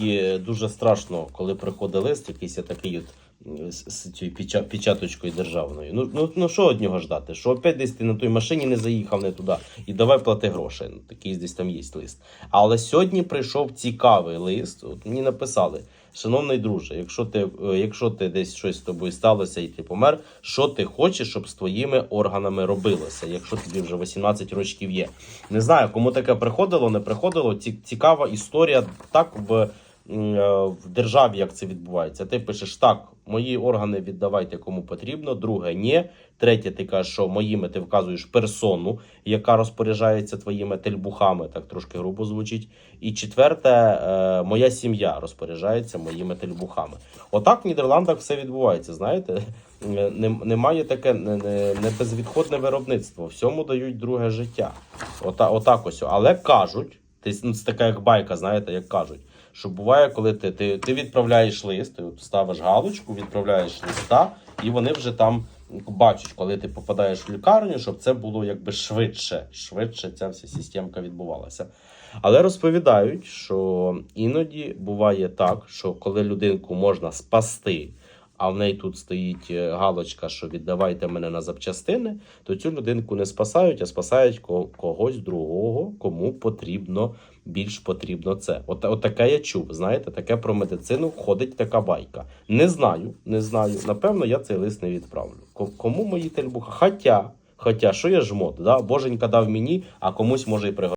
іноді дуже страшно, коли приходить лист, якийсь такий от з, цією печаточкою державною. Ну, ну, ну що від нього ждати? Що опять десь ти на той машині не заїхав не туди і давай плати гроші. Ну, такий десь там є лист. Але сьогодні прийшов цікавий лист. От мені написали. Шановний друже, якщо ти, е, якщо ти десь щось з тобою сталося і ти помер, що ти хочеш, щоб з твоїми органами робилося, якщо тобі вже 18 років є. Не знаю, кому таке приходило, не приходило. Цікава історія так в, в державі, як це відбувається. Ти пишеш так, мої органи віддавайте кому потрібно. Друге, ні. Третє, ти кажеш, що моїми ти вказуєш персону, яка розпоряджається твоїми тельбухами, так трошки грубо звучить. І четверте, е, моя сім'я розпоряджається моїми тельбухами. Отак в Нідерландах все відбувається. Знаєте, Е, немає таке не, не, не безвідходне виробництво. Всьому дають друге життя. Ота, отак ось. Але кажуть, ну, це така як байка, знаєте, як кажуть. Що буває, коли ти, ти, ти відправляєш лист, ти от ставиш галочку, відправляєш листа, і вони вже там бачать, коли ти попадаєш в лікарню, щоб це було якби швидше. Швидше ця вся системка відбувалася. Але розповідають, що іноді буває так, що коли людинку можна спасти, а в неї тут стоїть е, галочка, що віддавайте мене на запчастини, то цю людинку не спасають, а спасають когось другого, кому потрібно більш потрібно це. От, от таке я чув. Знаєте, таке про медицину ходить така байка. Не знаю, не знаю. Напевно, я цей лист не відправлю. Кому мої тельбуха? Хотя, хотя, що я жмот, да? Боженька дав мені, а комусь може і пригодиться.